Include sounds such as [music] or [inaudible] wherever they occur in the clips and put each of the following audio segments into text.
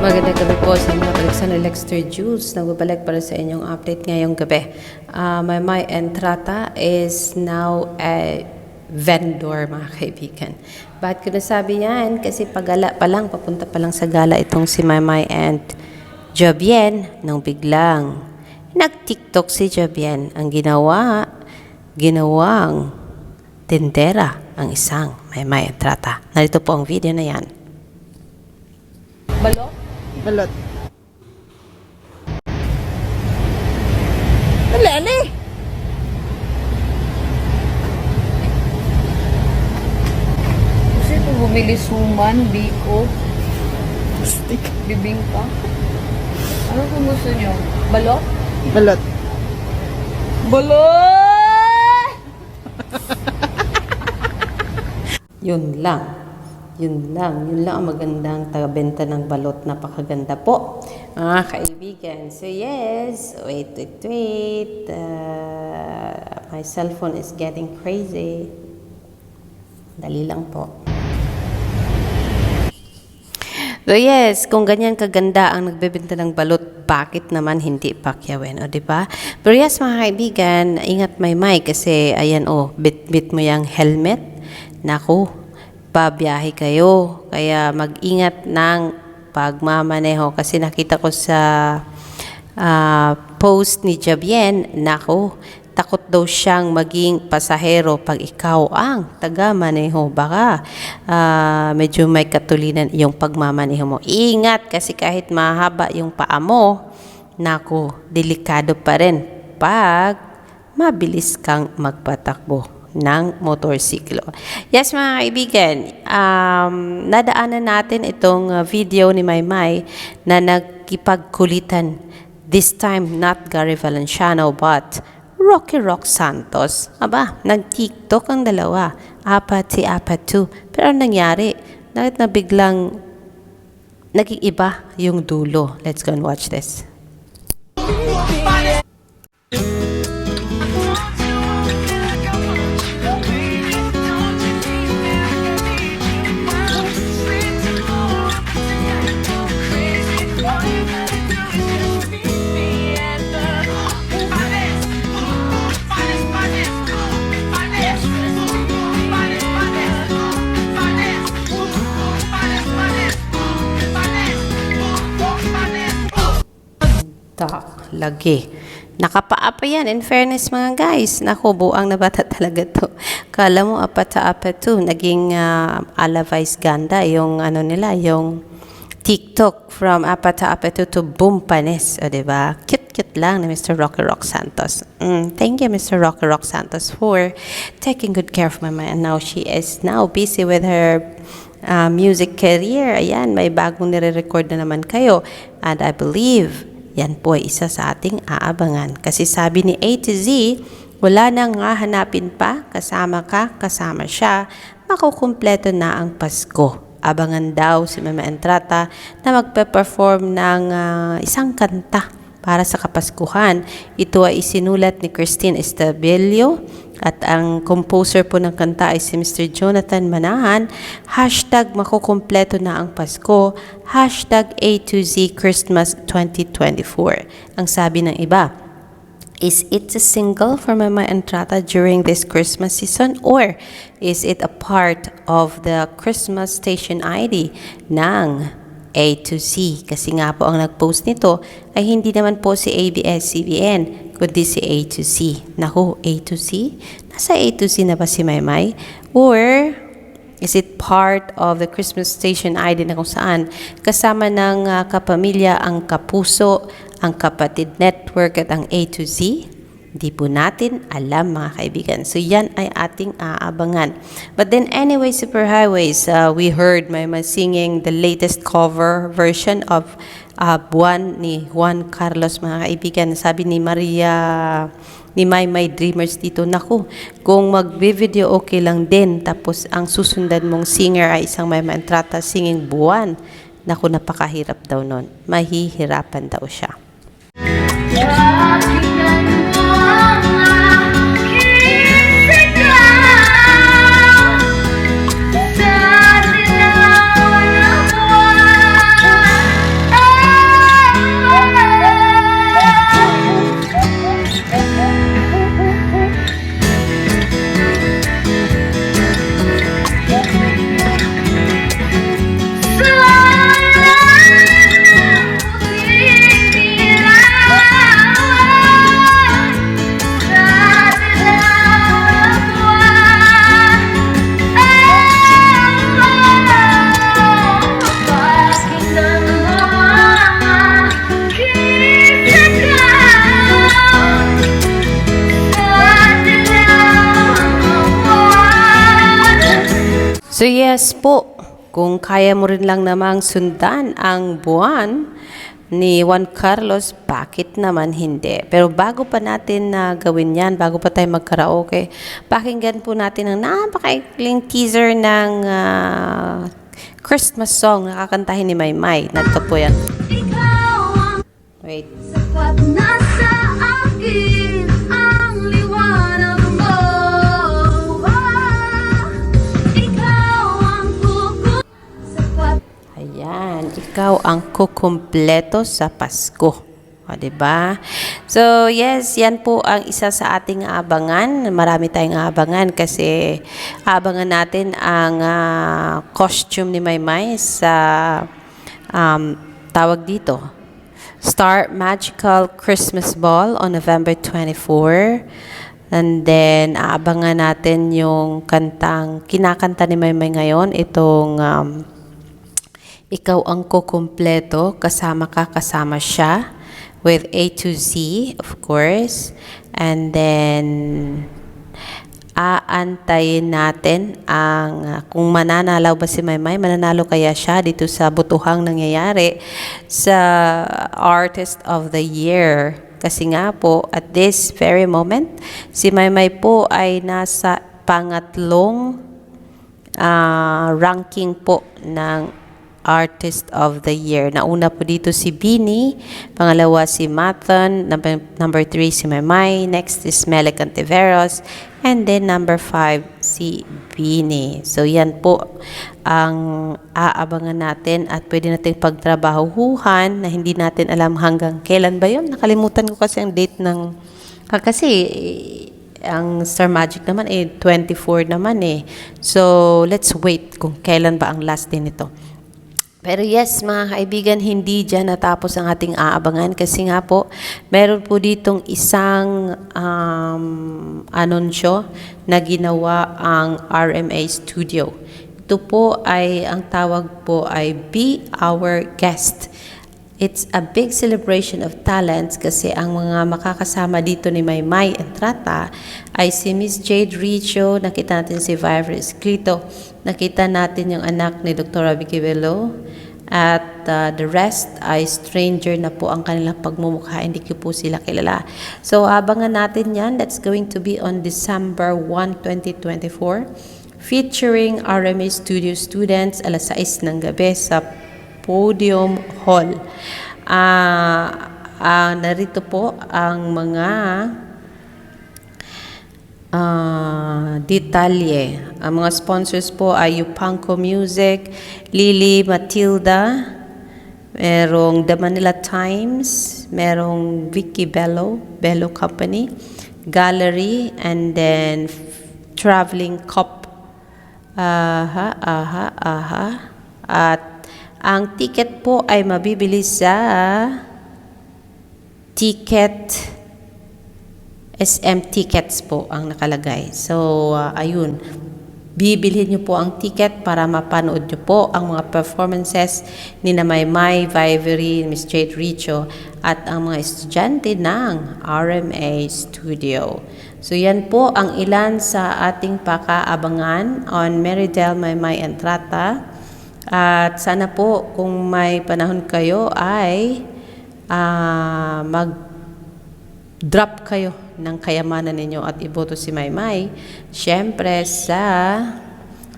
Magandang gabi po sa mga balik sa Lexter Juice. Nagbabalik para sa inyong update ngayong gabi. Uh, my my Entrata is now a vendor, mga kaibigan. Bakit ko nasabi yan? Kasi pagala pa lang, papunta pa lang sa gala itong si Maymay and Jobien nang biglang nag-tiktok si Jobien. Ang ginawa, ginawang tindera ang isang Maymay Entrata. Narito po ang video na yan. Balot? Balot. Dali, Kasi kung bumili suman, biko, Stick. bibingka. Ano kung gusto nyo? Balot? Balot. Balot! [laughs] Yun lang. Yun lang. Yun lang ang magandang taga-benta ng balot. Napakaganda po. Mga kaibigan. So yes, wait, wait, wait. Uh, my cellphone is getting crazy. Dali lang po. So yes, kung ganyan kaganda ang nagbebenta ng balot, bakit naman hindi pakyawin, o di ba? Pero yes, mga kaibigan, ingat may mic kasi ayan oh, bit-bit mo yung helmet. Naku, babiyahe kayo. Kaya mag-ingat ng pagmamaneho kasi nakita ko sa ah, post ni Jabien, naku, takot daw siyang maging pasahero pag ikaw ang taga-maneho. Baka ah, medyo may katulinan yung pagmamaneho mo. Ingat kasi kahit mahaba yung paa mo, naku, delikado pa rin pag mabilis kang magpatakbo ng motorsiklo. Yes, mga kaibigan, um, nadaanan natin itong uh, video ni Maymay na nagkipagkulitan. This time, not Gary Valenciano, but Rocky Rock Santos. Aba, nag-tiktok ang dalawa. Apat si apat two. Nangyari, bakit na biglang naging iba yung dulo? Let's go and watch this. Tak, lagi. Nakapaapa yan. In fairness mga guys, naku, buang na bata [laughs] talaga to. Kala mo apat sa apat to. Naging uh, ala vice ganda yung ano nila, yung TikTok from apat sa apat to to boom panis. O, diba? Cute-cute lang ni Mr. Rocky Rock Santos. Mm, thank you, Mr. Rocky Rock Santos, for taking good care of my mama. And now she is now busy with her uh, music career. Ayan, may bagong nire-record na naman kayo. And I believe yan po ay isa sa ating aabangan. Kasi sabi ni A to Z, wala nang hahanapin pa, kasama ka, kasama siya, makukumpleto na ang Pasko. Abangan daw si Mama Entrata na magpe-perform ng ah, isang kanta para sa Kapaskuhan. Ito ay isinulat ni Christine Estabillo at ang composer po ng kanta ay si Mr. Jonathan Manahan. Hashtag makukumpleto na ang Pasko. Hashtag A to Z Christmas 2024. Ang sabi ng iba, Is it a single for Mama Entrata during this Christmas season or is it a part of the Christmas station ID ng A to Z? Kasi nga po ang nag-post nito ay hindi naman po si ABS-CBN kundi si A to Z. Naku, A to Z? Nasa A to Z na ba si Maymay? Or Is it part of the Christmas Station ID na kung saan kasama ng ah, kapamilya ang Kapuso, ang Kapatid Network at ang A to Z? Di po natin alam mga kaibigan. So yan ay ating aabangan. But then anyway, Superhighways, uh, we heard may singing the latest cover version of uh, Buwan ni Juan Carlos mga kaibigan. Sabi ni Maria ni My My Dreamers dito, naku, kung mag-video okay lang din, tapos ang susundan mong singer ay isang may mantrata singing buwan, naku, napakahirap daw nun. Mahihirapan daw siya. Sa So yes po, kung kaya mo rin lang namang sundan ang buwan ni Juan Carlos, bakit naman hindi? Pero bago pa natin na gawin yan, bago pa tayo magkaraoke, pakinggan po natin ang napakaikling teaser ng ah, Christmas song na kakantahin ni Maymay. Narito po yan. Wait. sapat na sa akin Ayan, ikaw ang kukumpleto sa Pasko. O, diba? So, yes, yan po ang isa sa ating abangan. Marami tayong abangan kasi abangan natin ang ah, costume ni Maymay sa um, tawag dito. Star Magical Christmas Ball on November 24. And then, aabangan natin yung kantang kinakanta ni Maymay ngayon, itong um, ikaw ang kukumpleto, kasama ka, kasama siya, with A to Z, of course. And then, aantayin natin ang uh, kung mananalaw ba si Maymay, mananalo kaya siya dito sa butuhang nangyayari sa Artist of the Year. Kasi nga po, at this very moment, si Maymay po ay nasa pangatlong ah, ranking po ng Artist of the Year. Nauna po dito si Bini, pangalawa si Mathan, number, number three si Maymay, next is Melek Antiveros, and then number five si Bini. So yan po ang aabangan natin at pwede natin pagtrabahuhan na hindi natin alam hanggang kailan ba yun. Nakalimutan ko kasi ang date ng... Ah, kasi ang Star Magic naman eh 24 naman eh. So let's wait kung kailan ba ang last day nito. Pero yes, mga kaibigan, hindi dyan natapos ang ating aabangan kasi nga po, meron po ditong isang um, anunsyo na ginawa ang RMA Studio. Ito po ay, ang tawag po ay Be Our Guest. It's a big celebration of talents kasi ang mga makakasama dito ni Maymay Entrata ay si Miss Jade Richo, nakita natin si Vivre Escrito, nakita natin yung anak ni Dr. Vicky Velo, at uh, the rest ay stranger na po ang kanilang pagmumukha, hindi ko po sila kilala. So abangan natin yan, that's going to be on December 1, 2024, featuring RMA Studio students alas 6 ng gabi sa Podium Hall. Ah, ah, narito po ang mga ah, detalye. Ang mga sponsors po ay Yupanco Music, Lily Matilda, merong The Manila Times, merong Vicky Bello, Bello Company, Gallery, and then Traveling Cop. Aha, aha, aha. At ang ticket po ay mabibili sa ticket SM tickets po ang nakalagay. So, uh, ayun. Bibilhin niyo po ang ticket para mapanood niyo po ang mga performances ni na Maymay, Vivery, Miss Jade Richo at ang mga estudyante ng RMA Studio. So, yan po ang ilan sa ating pakaabangan on Meridel Maymay Entrata. At sana po kung may panahon kayo ay ah, mag drop kayo ng kayamanan ninyo at iboto si Maymay, syempre sa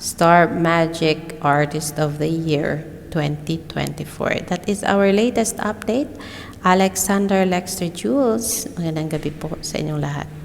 Star Magic Artist of the Year 2024. That is our latest update. Alexander Lexter Jules, magandang gabi po sa inyong lahat.